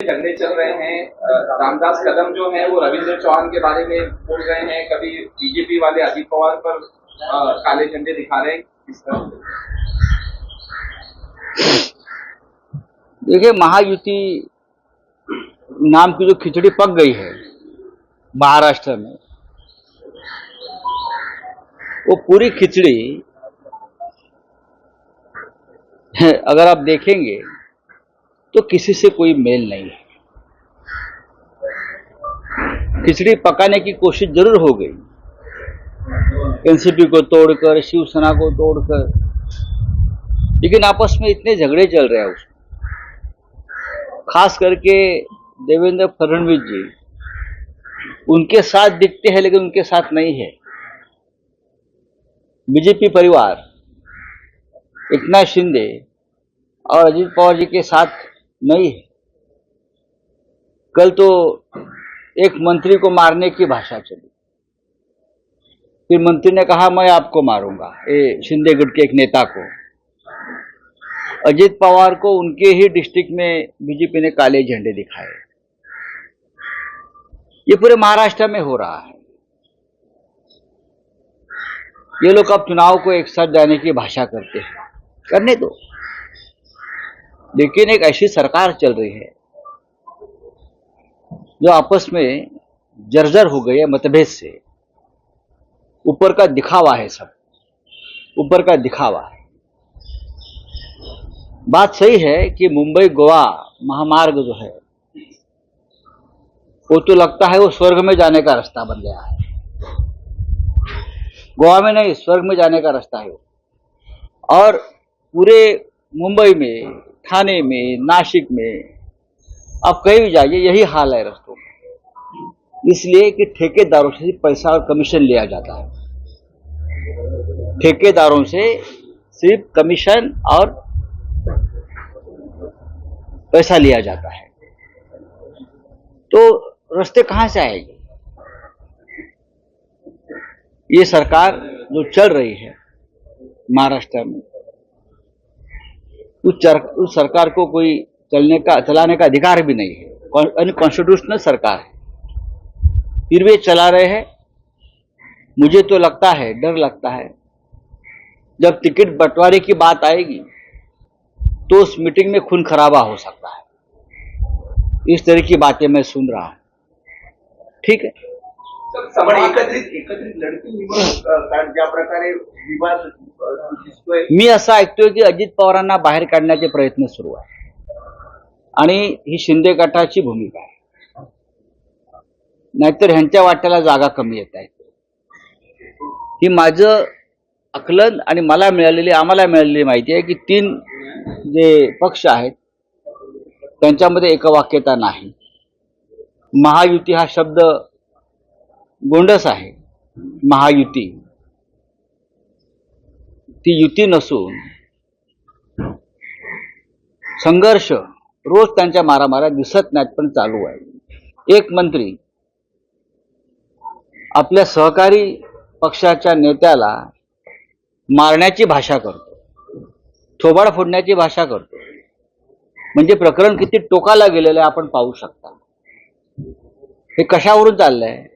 झगड़े चल रहे हैं। रामदास कदम जो है, वो रविंद्र चौहान के बारे में बोल रहे हैं। कभी बीजेपी वाले अजित पवार पर काले झंडे दिखा रहे हैं। किस तरह देखिए, महायुति नाम की जो खिचड़ी पक गई है महाराष्ट्र में, वो पूरी खिचड़ी अगर आप देखेंगे तो किसी से कोई मेल नहीं है। खिचड़ी पकाने की कोशिश ज़रूर हो गई। एनसीपी को तोड़कर शिवसेना को तोड़कर, लेकिन आपस में इतने झगड़े चल रहे हैं उसमें। खास करके देवेंद्र फडणवीस जी, उनके साथ दिखते हैं लेकिन उनके साथ नहीं है। बीजेपी परिवार, एकनाथ शिंदे और अजित पवार जी के साथ नहीं है। कल तो एक मंत्री को मारने की भाषा चली। फिर मंत्री ने कहा, मैं आपको मारूँगा। ये शिंदे गुट के एक नेता को। अजीत पवार को उनके ही डिस्ट्रिक्ट में बीजेपी ने काले झंडे दिखाए। ये पूरे महाराष्ट्र में हो रहा है। ये लोग अब चुनाव को एक साथ जाने की भाषा करते हैं। करने दो। लेकिन एक ऐसी सरकार चल रही है, जो आपस में जर्जर हो गई है मतभेद से। ऊपर का दिखावा है सब। ऊपर का दिखावा है। बात सही है कि मुंबई गोवा महामार्ग जो है, वो तो लगता है वो स्वर्ग में जाने का रास्ता बन गया है। गोवा में नहीं, स्वर्ग में जाने का रास्ता है वो। और पूरे मुंबई में थाने में नासिक में। आप कहीं भी जाइए, यही हाल है रस्तों में। इसलिए कि ठेकेदारों से पैसा और कमीशन लिया जाता है। ठेकेदारों से सिर्फ़ कमीशन और पैसा लिया जाता है। तो रास्ते कहाँ से आएँगे? ये सरकार जो चल रही है महाराष्ट्र में उस, चर, उस सरकार को कोई चलने का चलाने का अधिकार भी नहीं है। कॉन्स्टिट्यूशनल सरकार है। फिर वे चला रहे हैं। मुझे तो लगता है डर लगता है। जब टिकट बंटवारे की बात आएगी तो उस मीटिंग में खून खराबा हो सकता है। इस तरह की बातें मैं सुन रहा हूँ। ठीक है? पण एकत्रित एकत्रित लढती निवडणूक अ, कारण ज्या प्रकारे विवाद अ, दिसतोय मी असं ऐकतोय की अजित पवारांना बाहेर काढण्याचे प्रयत्न सुरू आहे. आणि ही शिंदे गटाची भूमिका आहे. नाहीतर ह्यांच्या वाट्याला जागा कमी येत आहेत ही माझं आकलन आणि मला मिळालेली आम्हाला मिळालेली माहिती आहे की तीन जे पक्ष आहेत त्यांच्यामध्ये एकवाक्यता नाही. महायुती हा शब्द गोंडस आहे. महायुती. ती युती नसून संघर्ष रोज त्यांच्या मारामाऱ्या दिसत नाहीत पण चालू आहे. एक मंत्री आपल्या सहकारी पक्षाच्या नेत्याला मारण्याची भाषा करतो. थोबाड फोडण्याची भाषा करतो. म्हणजे प्रकरण किती टोकाला गेलेलं आहे आपण पाहू शकता. हे कशावरून चाललंय?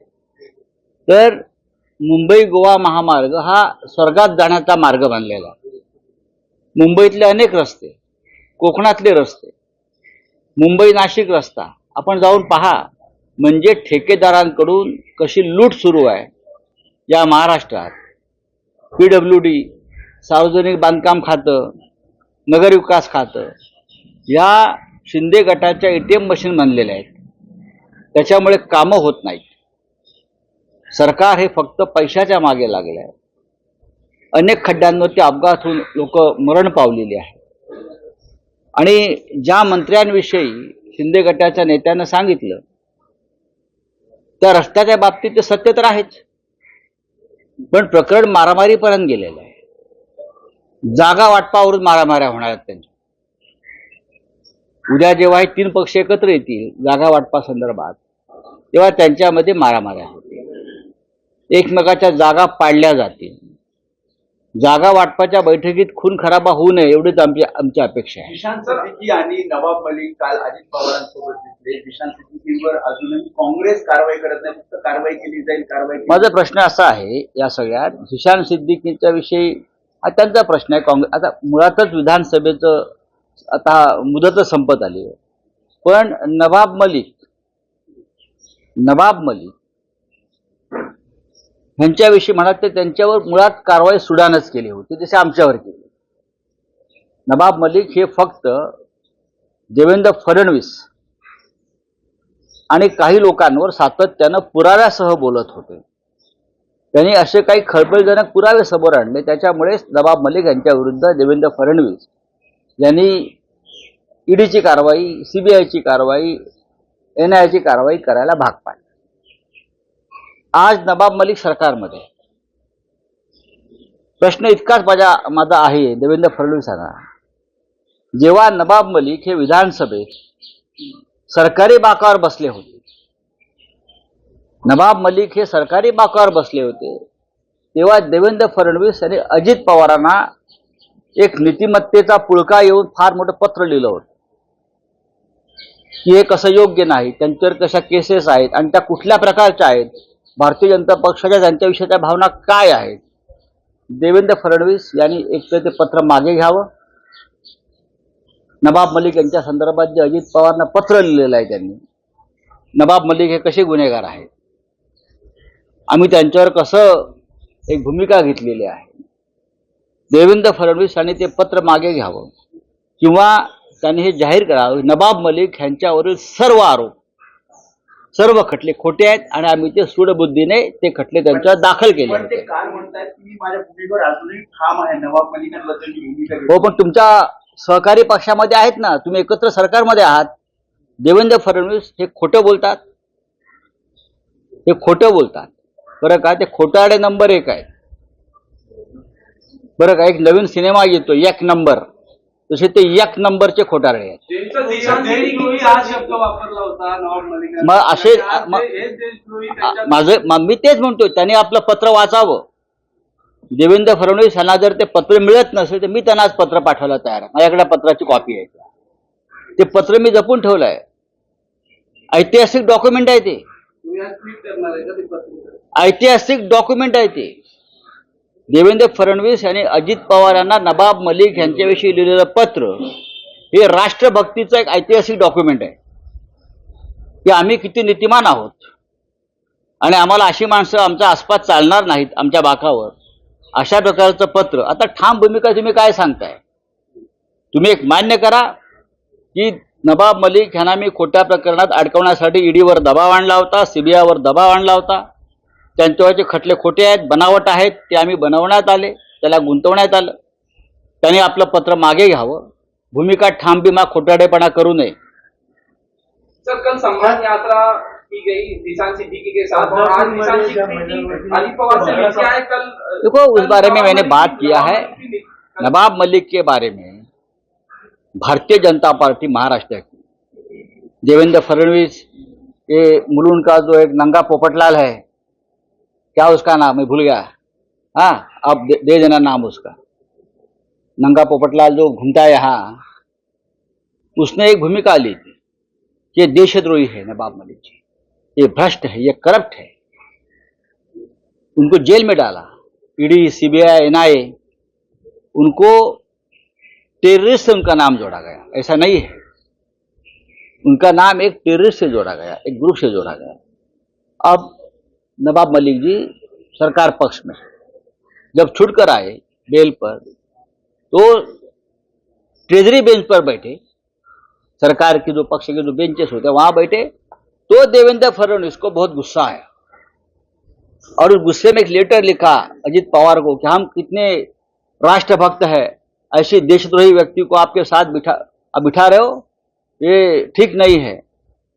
तर मुंबई गोवा महामार्ग हा स्वर्गात जाण्याचा मार्ग बनलेला. मुंबईतले अनेक रस्ते कोकणातले रस्ते मुंबई नाशिक रस्ता आपण जाऊन पहा म्हणजे ठेकेदारांकडून कशी लूट सुरू आहे. या महाराष्ट्रात पी डब्ल्यू डी सार्वजनिक बांधकाम खातं नगरविकास खातं या शिंदे गटाच्या एम मशीन बनलेल्या आहेत. त्याच्यामुळे कामं होत नाहीत. सरकार हे फक्त पैशाच्या मागे लागले आहे. अनेक खड्ड्यांवरती अपघात होऊन लोक मरण पावलेली आहे आणि ज्या मंत्र्यांविषयी शिंदे गटाच्या नेत्यानं सांगितलं त्या रस्त्याच्या बाबतीत ते सत्य तर आहेच. पण प्रकरण मारामारीपर्यंत गेलेलं आहे. जागा वाटपावरून मारामाऱ्या होणार आहेत त्यांच्या. उद्या जेव्हा हे तीन पक्ष एकत्र येतील जागा वाटपा संदर्भात तेव्हा त्यांच्यामध्ये मारामाऱ्या होतील एकमेकाच्या जागा पाडल्या जातील. जागा वाटपाच्या बैठकीत खून खराबा होऊ नये एवढीच आमची आमची अपेक्षा आहे. निशांत सिद्दीकी आणि नवाब मलिक काल अजित पवारांसोबत दिसले. निशांत सिद्दीकीवर अजूनही काँग्रेस कारवाई करत नाही फक्त कारवाई केली जाईल कारवाई माझा प्रश्न असा आहे या सगळ्यात सुशांत सिद्दीकीच्या विषयी हा त्यांचा प्रश्न आहे काँग्रेस आता मुळातच विधानसभेचं आता मुदतच संपत आली आहे. पण नवाब मलिक नवाब मलिक ह्यांच्याविषयी म्हणा ते त्यांच्यावर मुळात कारवाई सुडानच केली होती. जसे आमच्यावर केली नवाब मलिक हे फक्त देवेंद्र फडणवीस आणि काही लोकांवर सातत्यानं पुराव्यासह बोलत होते. त्यांनी असे काही खळबळजनक पुरावे समोर आणले. त्याच्यामुळेच नवाब मलिक यांच्या विरुद्ध देवेंद्र फडणवीस यांनी ईडीची कारवाई सीबीआयची कारवाई एन आयची कारवाई करायला भाग पाडली. आज नबाब मलिक सरकारमध्ये. प्रश्न इतकाच माझ्या माझा आहे देवेंद्र फडणवीसांना. जेव्हा नबाब मलिक हे विधानसभेत सरकारी बाकावर बसले होते नवाब मलिक हे सरकारी बाकावर बसले होते तेव्हा देवेंद्र फडणवीस यांनी अजित पवारांना एक नीतिमत्तेचा पुळका येऊन फार मोठं पत्र लिहिलं होतं. की हे कसं योग्य नाही त्यांच्यावर कशा केसेस आहेत आणि त्या कुठल्या प्रकारच्या आहेत भारतीय जनता पक्षाच्या त्यांच्याविषयीच्या भावना काय आहेत? देवेंद्र फडणवीस यांनी एकतर ते पत्र मागे घ्यावं. नवाब मलिक यांच्या संदर्भात जे अजित पवारनं पत्र लिहिलेलं आहे त्यांनी नवाब मलिक हे कसे गुन्हेगार आहेत? आम्ही त्यांच्यावर कसं एक भूमिका घेतलेली आहे? देवेंद्र फडणवीस यांनी ते पत्र मागे घ्यावं. किंवा त्यांनी हे जाहीर करावं. नवाब मलिक यांच्यावरील सर्व आरोप सर्व खटले खोटे आहेत आणि आम्ही ते सूडबुद्धीने ते खटले त्यांच्यावर दाखल केले पण ते होते. काल म्हणतायत की मी माझ्या भूमीवर अजूनही ठाम आहे. नवाब मलिकांबद्दल मी भूमिका हो. पण तुमच्या सहकारी पक्षामध्ये आहेत ना तुम्ही एकत्र सरकारमध्ये आहात. देवेंद्र फडणवीस हे खोटं बोलतात. हे खोटं बोलतात. बरं का? ते खोटाडे नंबर एक आहे बरं का? एक नवीन सिनेमा येतो एक नंबर. तसे ते एक नंबरचे खोटारडे आहेत. मग असे- माझं मग मी तेच म्हणतोय त्यांनी आपलं पत्र वाचावं. देवेंद्र फडणवीस यांना जर ते पत्र मिळत नसेल तर मी त्यांना आज पत्र पाठवायला तयार आहे. माझ्याकडे पत्राची कॉपी आहे. ते पत्र मी जपून ठेवलं आहे ऐतिहासिक डॉक्युमेंट आहे ते ऐतिहासिक डॉक्युमेंट आहे ते. देवेंद्र फडणवीस यांनी अजित पवार यांना नवाब मलिक यांच्याविषयी लिहिलेलं पत्र हे राष्ट्रभक्तीचं एक ऐतिहासिक डॉक्युमेंट आहे. की आम्ही किती नीतिमान आहोत. आणि आम्हाला अशी माणसं आमच्या आसपास चालणार नाहीत आमच्या बाकावर. अशा प्रकारचं पत्र. आता ठाम भूमिका तुम्ही काय सांगताय? तुम्ही एक मान्य करा की नवाब मलिक ह्यांना मी खोट्या प्रकरणात अडकवण्यासाठी ईडीवर दबाव आणला होता सीबीआयवर दबाव आणला होता. त्यांच्यावरचे खटले खोटे आहेत बनावट आहेत ते आम्ही बनवण्यात आले त्याला गुंतवण्यात आलं. त्यांनी आपलं पत्र मागे घ्यावं. भूमिका ठाम बिमा खोटाडेपणा करू नये. सर कल सम्मान यात्रा की गई निशान सिद्दीकी के साथ और आज निशान सिद्दीकी अजित पवार से मिल के आए कल देखो, उस बारे में मैंने बात की- किया नवाब है। की- नवाब मलिक के बारे में भारतीय जनता पार्टी महाराष्ट्र की। देवेंद्र फडणवीस ये मुलुंड का जो एक नंगा पोपटलाल है क्या उसका नाम? मैं भूल गया। हाँ अब दे, दे देना नाम उसका। नंगा पोपटलाल जो घूमता है यहाँ उसने एक भूमिका ली थी ये देशद्रोही है नवाब मलिक जी। ये भ्रष्ट है ये करप्ट है। उनको जेल में डाला। ईडी सीबीआई एनआईए उनको टेररिस्ट से उनका नाम जोड़ा गया। ऐसा नहीं है। उनका नाम एक टेररिस्ट से जोड़ा गया एक ग्रुप से जोड़ा गया। अब नवाब मलिक जी सरकार पक्ष में। जब छूट कर आए बेल पर तो ट्रेजरी बेंच पर बैठे, सरकार के जो पक्ष के जो बेंचेस होते हैं, वहाँ बैठे तो देवेंद्र फडणवीस को बहुत गुस्सा आया। और उस गुस्से में एक लेटर लिखा अजीत पवार को कि हम कितने राष्ट्रभक्त है, ऐसे देशद्रोही व्यक्ति को आपके साथ बिठा बिठा रहे हो, ये ठीक नहीं है।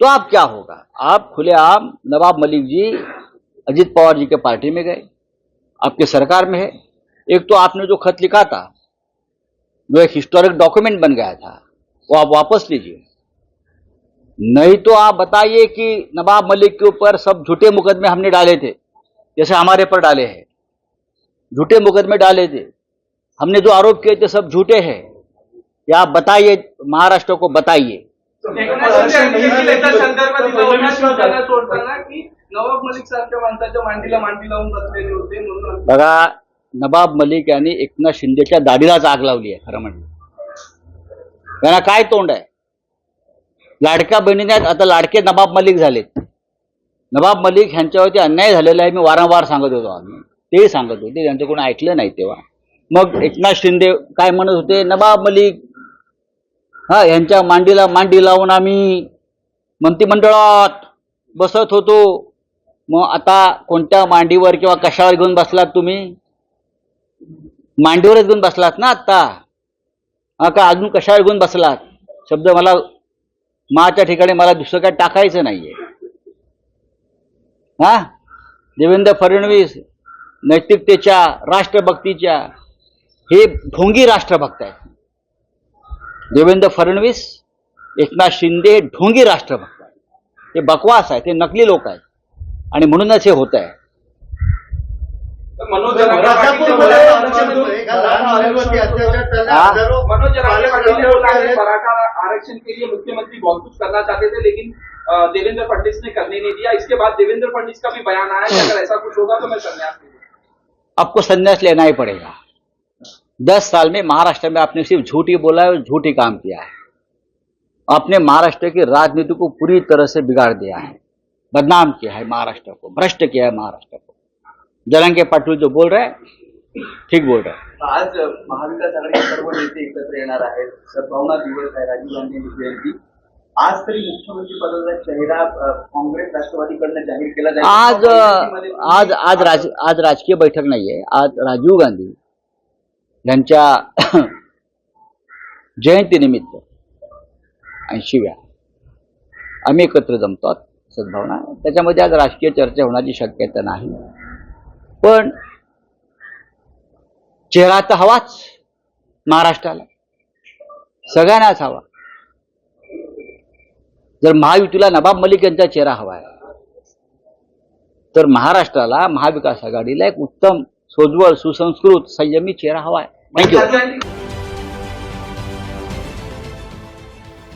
तो आप क्या होगा? आप खुलेआम नवाब मलिक जी अजित पवार जी के पार्टी में गए, आपके सरकार में है। एक तो आपने जो खत लिखा था, जो एक हिस्टोरिक डॉक्यूमेंट बन गया था, वो आप वापस लीजिए। नहीं तो आप बताइए कि नवाब मलिक के ऊपर सब झूठे मुकदमे हमने डाले थे, जैसे हमारे पर डाले हैं। झूठे मुकदमे डाले थे। हमने जो आरोप किए थे, सब झूठे हैं। या आप बताइए, महाराष्ट्र को बताइए। एकनाथ नवाब मलिक सारख्या माणसाच्या मांडीला मांडी लावून बसलेले होते म्हणून बघा नवाब मलिक यांनी एकनाथ शिंदेच्या दाढीलाच आग लावली आहे खरं म्हणजे त्यांना काय तोंड आहे? लाडक्या बहिणीने आता लाडके नवाब मलिक झालेत. नवाब मलिक ह्यांच्यावरती अन्याय झालेला आहे मी वारंवार सांगत होतो आम्ही. तेही सांगत होते त्यांचं कोणी ऐकलं नाही तेव्हा. मग एकनाथ शिंदे काय म्हणत होते? नवाब मलिक हा यांच्या मांडीला मांडी लावून आम्ही मंत्रिमंडळात बसत होतो. मग आता कोणत्या मांडीवर किंवा कशावर घेऊन बसलात तुम्ही? मांडीवरच घेऊन बसलात ना आत्ता हा का अजून कशावर घेऊन बसलात? शब्द मला माच्या ठिकाणी मला दुसरं काय टाकायचं नाहीये. हा? देवेंद्र फडणवीस नैतिकतेच्या राष्ट्रभक्तीच्या हे ढोंगी राष्ट्रभक्त आहेत. देवेंद्र फडणवीस एकनाथ शिंदे हे ढोंगी राष्ट्रभक्त आहेत. ते बकवास आहे ते नकली लोक आहेत. आणि म्हणूनच हे होत आहे आरक्षण के लिए मुख्यमंत्री बहुत कुछ करना चाहते थे लेकिन देवेंद्र फडणवीस ने करने नहीं दिया। इसके बाद देवेंद्र फडणवीस का भी बयान आया कि अगर ऐसा कुछ होगा तो मैं संन्यास आपको संन्यास लेना ही पड़ेगा। दस साल में महाराष्ट्र में आपने सिर्फ़ झूठ ही बोला है और झूठ ही काम किया है। आपने महाराष्ट्र की राजनीति को पूरी तरह से बिगाड़ दिया है। बदनाम किया है महाराष्ट्र को भ्रष्ट किया है महाराष्ट्र को। जरंगे पाटिल जो बोल रहे हैं ठीक बोल रहे आज महाविकास आघाडीचे सर्व नेते एकत्र येणार आहेत. सद्भावना दिवस आहे राजीव गांधी जयंती. आज तरी मुख्यमंत्री पदाचा चेहरा काँग्रेस राष्ट्रवादीकडनं जाहीर केला जाईल. आज आज आज राज आज राजकीय बैठक नाहीये. आज राजीव गांधी यांच्या जयंतीनिमित्त ऐंशीव्या आम्ही एकत्र जमतो. सद्भावना त्याच्यामध्ये आज राजकीय चर्चा होण्याची शक्यता नाही. पण चेहरा तर हवाच महाराष्ट्राला. सगळ्यांनाच हवा. जर महायुतीला नवाब मलिक यांचा चेहरा हवा आहे तर महाराष्ट्राला महाविकास आघाडीला एक उत्तम सोज्वळ सुसंस्कृत संयमी चेहरा हवा आहे. थँक्यू